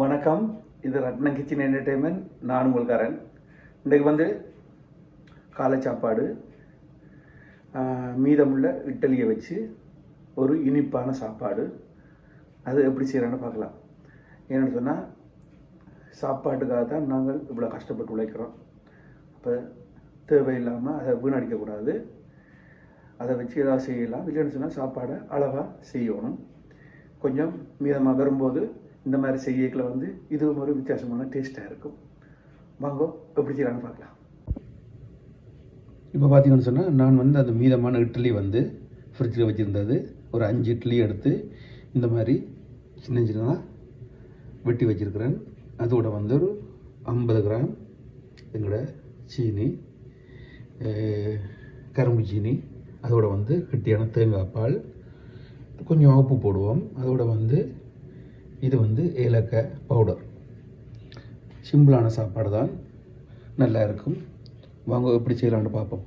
வணக்கம். இது ரத்ன kitchen entertainment நான் உங்கள்காரன் இன்றைக்கு வந்து காலை சாப்பாடு மீதமுள்ள இட்டலியை வச்சு ஒரு இனிப்பான சாப்பாடு. அது எப்படி செய்கிறேன்னு பார்க்கலாம். ஏன்னு சொன்னால் சாப்பாட்டுக்காக தான் நாங்கள் இவ்வளோ கஷ்டப்பட்டு உழைக்கிறோம். அப்போ தேவையில்லாமல் அதை வீணடிக்கக்கூடாது. அதை வச்சு ஏதாவது செய்யலாம். இல்லைன்னு சொன்னால் சாப்பாடை அளவாக செய்யணும். கொஞ்சம் மீதமாக வரும்போது இந்த மாதிரி செய்யக்கில் வந்து இதுவும் ஒரு வித்தியாசமான டேஸ்ட்டாக இருக்கும். வாங்கோ எப்படி செய்யலாம்னு பார்க்கலாம். இப்போ பார்த்தீங்கன்னு சொன்னால் நான் வந்து அந்த மீதமான இட்லி வந்து ஃப்ரிட்ஜில் வச்சுருந்தது. ஒரு அஞ்சு இட்லி எடுத்து இந்த மாதிரி சின்ன சின்னதாக வெட்டி வச்சுருக்கிறேன். அதோட வந்து ஒரு ஐம்பது கிராம் எங்களோட சீனி கரும்பு சீனி அதோட வந்து கெட்டியான தேங்காய் பால் கொஞ்சம் உப்பு போடுவோம். அதோட வந்து இது வந்து ஏலக்காய் பவுடர் சிம்பிளான சாப்பாடு தான் நல்லா இருக்கும். வாங்க எப்படி செய்யலான்னு பார்ப்போம்.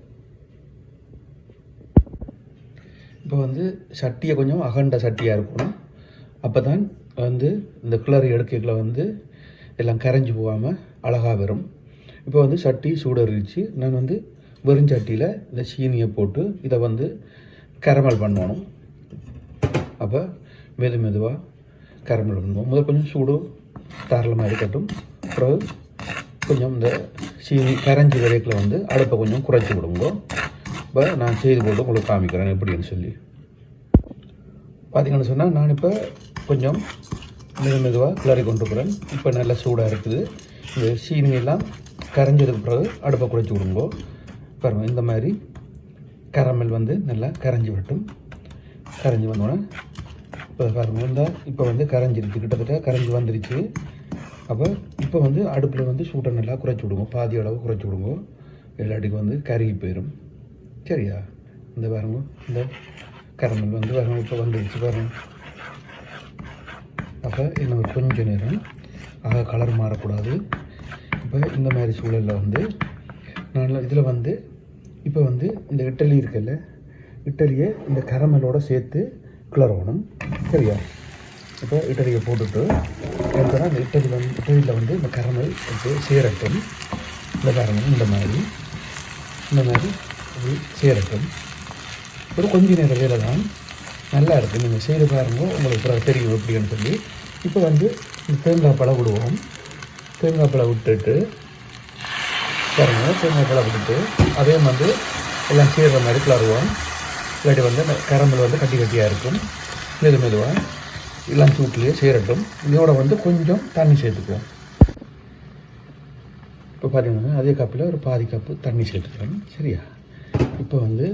இப்போ வந்து சட்டியை கொஞ்சம் அகண்ட சட்டியாக இருக்கணும். அப்போ தான் வந்து இந்த கிளறி எடுக்கைகளை வந்து எல்லாம் கரைஞ்சி போகாமல் அழகாக வரும். இப்போ வந்து சட்டி சூடறிச்சு நான் வந்து வெறும் சட்டியில் இந்த சீனியை போட்டு இதை வந்து கரமல் பண்ணணும். அப்போ மெது மெதுவாக கரமல் பண்ணுவோம் முதல் கொஞ்சம் சூடு தாராளமாக இருக்கட்டும் அப்புறம் கொஞ்சம் இந்த சீனி கரைஞ்சி வரைக்கில் வந்து அடுப்பை கொஞ்சம் குறைச்சி விடுங்க. இப்போ நான் செய்து போட்டு உங்களுக்கு காமிக்கிறேன் எப்படின்னு சொல்லி. பார்த்தீங்கன்னு சொன்னால் நான் இப்போ கொஞ்சம் மெது மெதுவாக கிளறி கொண்டுக்கிறேன் இப்போ நல்லா சூடாக இருக்குது. இந்த சீனி எல்லாம் கரைஞ்சதுக்கு பிறகு அடுப்பை குறைச்சி விடுங்க. பாருங்கள் இந்த மாதிரி கரமல் வந்து நல்லா கரைஞ்சி விட்டும் கரைஞ்சி வந்தோடனே இப்போ பாருங்கள் இந்த இப்போ வந்து கரைஞ்சிருச்சு. கிட்டத்தட்ட கரைஞ்சி வந்துருச்சு. அப்போ இப்போ வந்து அடுப்பில் வந்து சூட்டை நல்லா குறைச்சி விடுங்க பாதி அளவு குறைச்சி விடுங்க எல்லாட்டுக்கும் வந்து கருகி போயிடும் சரியா? இந்த பாருங்க இந்த கரமல் வந்து பாருங்க இப்போ வந்துருச்சு பாருங்க. அப்போ இன்னும் கொஞ்சம் நேரம். ஆக கலர் மாறக்கூடாது. இப்போ இந்த மாதிரி சூழலில் வந்து நான் இதில் வந்து இப்போ வந்து இந்த இட்டலி இருக்குல்ல இட்டலியை இந்த கரமலோடு சேர்த்து கிளறணும். சரியா இப்போ இட்டரியை போட்டுட்டு எடுத்தோன்னா அந்த இட்டலி வந்து இட்டரியில் வந்து இந்த கரமல் வந்து சேரட்டும் இந்த கரமல் இந்த மாதிரி. இந்த மாதிரி இது சேரட்டும் ஒரு கொஞ்ச நேரம் வேலை தான் நல்லா இருக்குது நீங்கள் செய்து பாருங்க. உங்களுக்கு தெரியும் எப்படின்னு சொல்லி. இப்போ வந்து இந்த தேங்காய் பழம் விடுவோம். தேங்காய் பழம் விட்டுட்டு பாருங்க. தேங்காய் பழம் விட்டுட்டு அதே வந்து எல்லாம் சேர்கிற மாதிரி கிளறுவோம் இல்லாட்டி வந்து அந்த வந்து கட்டி கட்டியாக இருக்கும். மெது மெதுவாக எல்லாம் சூட்டிலேயே சேரட்டும். இதோட வந்து கொஞ்சம் தண்ணி சேர்த்துக்குவோம். இப்போ பார்த்தீங்கன்னா அதே கப்பில் ஒரு பாதி கப்பு தண்ணி சேர்த்துக்கிறேன் சரியா? இப்போ வந்து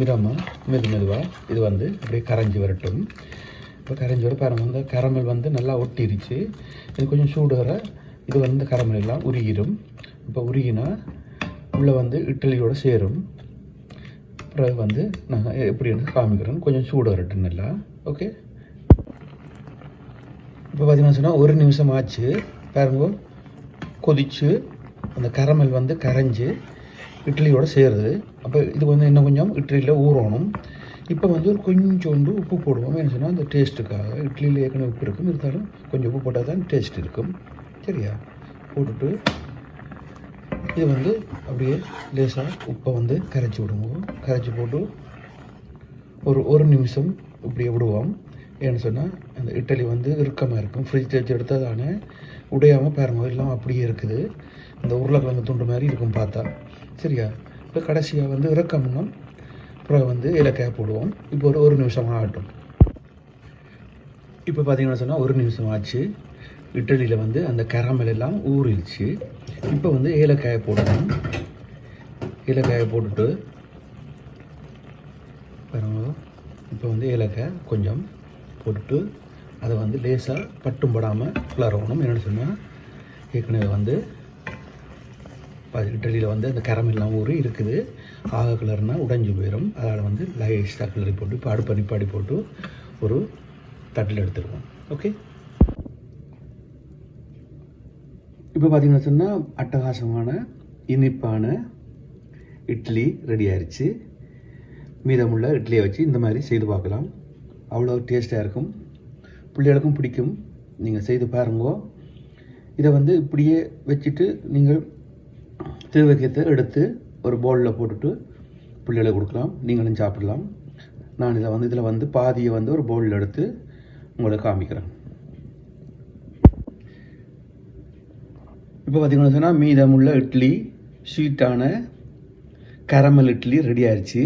மிதமாக மெது மெதுவாக இது வந்து அப்படியே கரைஞ்சி வரட்டும். இப்போ கரைஞ்சி வர பாருங்கள் வந்து கரமல் வந்து நல்லா ஒட்டிருச்சு. இது கொஞ்சம் சூடு வர இது வந்து கரமல் எல்லாம் உருகிடும். இப்போ உருகினா உள்ளே வந்து இட்லியோடு சேரும். பிறகு வந்து நான் எப்படி காமிக்கிறேன். கொஞ்சம் சூடு வரட்டும் நல்லா. ஓகே இப்போ பார்த்தீங்கன்னா சொன்னால் ஒரு நிமிஷம் ஆச்சு. பாருங்க. கொதிச்சு அந்த கரமல் வந்து கரைஞ்சி இட்லியோடு சேருது. அப்போ இது வந்து இன்னும் கொஞ்சம் இட்லியில் ஊறணும். இப்போ வந்து ஒரு கொஞ்சோண்டு உப்பு போடுவோம். என்ன சொன்னால் அந்த டேஸ்ட்டுக்காக இட்லியில் ஏற்கனவே உப்பு இருக்கும். இருந்தாலும் கொஞ்சம் உப்பு போட்டால் தான் டேஸ்ட் இருக்கும். சரியா? போட்டுட்டு இது வந்து அப்படியே லேசாக உப்பை வந்து கரைச்சி விடுவோம் கரைச்சி போட்டு ஒரு ஒரு நிமிஷம் இப்படியே விடுவோம். ஏன்னு சொன்னால் அந்த இட்டலி வந்து இறுக்கமாக இருக்கும். ஃப்ரிட்ஜ் வச்சு எடுத்தால் தானே உடையாமல் பாருங்க எல்லாம் அப்படியே இருக்குது. இந்த உருளைக்கிழங்கு துண்டு மாதிரி இருக்கும் பார்த்தா. சரியா? இப்போ கடைசியாக வந்து இறக்கம்னா அப்புறம் வந்து இலக்காய் போடுவோம். இப்போ ஒரு ஒரு நிமிஷம் ஆகட்டும். இப்போ பார்த்தீங்கன்னா சொன்னால் ஒரு நிமிஷம் ஆச்சு. இட்டலியில் வந்து அந்த கரமல் எல்லாம் ஊறிடுச்சு. இப்போ வந்து ஏலக்காயை போடணும். ஏலக்காயை போட்டுட்டு பாருங்க. இப்போ வந்து ஏலக்காய் கொஞ்சம் போட்டுட்டு அதை வந்து லேசாக பட்டும் படாமல் கிளறணும் என்னென்னு சொன்னால் ஏற்கனவே வந்து இட்லியில் வந்து அந்த கரமெல்லாம் ஊறி இருக்குது. ஆக கிளறுனா உடைஞ்சு போயிடும் அதனால் வந்து லைஸ்டாக கிளறி போட்டு இப்போ அடுப்பை நிப்பாடி போட்டு ஒரு தட்டில் எடுத்துருவோம். ஓகே? இப்போ பார்த்திங்கன்னா சொன்னால் அட்டகாசமான இனிப்பான இட்லி ரெடி ஆயிடுச்சு மீதமுள்ள இட்லியை வச்சு இந்த மாதிரி செய்து பார்க்கலாம். அவ்வளோ டேஸ்ட்டாக இருக்கும். பிள்ளைகளுக்கும் பிடிக்கும். நீங்கள் செய்து பாருங்கோ. இதை வந்து இப்படியே வச்சுட்டு நீங்கள் திருவக்கியத்தை எடுத்து ஒரு பவுலில் போட்டுட்டு பிள்ளைகளை கொடுக்கலாம். நீங்களும் சாப்பிடலாம். நான் இதை வந்து இதில் வந்து பாதியை வந்து ஒரு பவுலில் எடுத்து உங்களுக்கு காமிக்கிறேன். இப்போ பார்த்தீங்கன்னா சொன்னால் மீதமுள்ள இட்லி ஸ்வீட்டான கரமல் இட்லி ரெடி ஆயிடுச்சு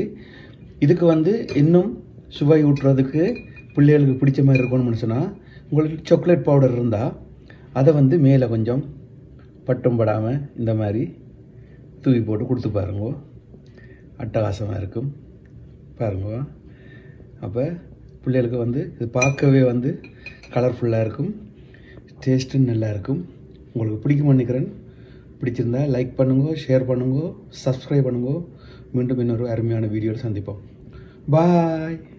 இதுக்கு வந்து இன்னும் சுவை ஊட்டுறதுக்கு பிள்ளைகளுக்கு பிடிச்ச மாதிரி இருக்கணும்னு சொன்னால் உங்களுக்கு சாக்லேட் பவுடர் இருந்தால் அதை வந்து மேலே கொஞ்சம் பட்டும் படாமல் இந்த மாதிரி தூவி போட்டு கொடுத்து பாருங்க. அட்டகாசமாக இருக்கும். பாருங்க. அப்போ பிள்ளைகளுக்கு வந்து இது பார்க்கவே வந்து கலர்ஃபுல்லாக இருக்கும். டேஸ்ட்டும் நல்லா இருக்கும். உங்களுக்கு பிடிக்கும் நினைக்கிறேன். பிடிச்சிருந்தா லைக் பண்ணுங்க ஷேர் பண்ணுங்க சப்ஸ்கிரைப் பண்ணுங்க. மீண்டும் இன்னொரு அருமையான வீடியோவில் சந்திப்போம். Bye.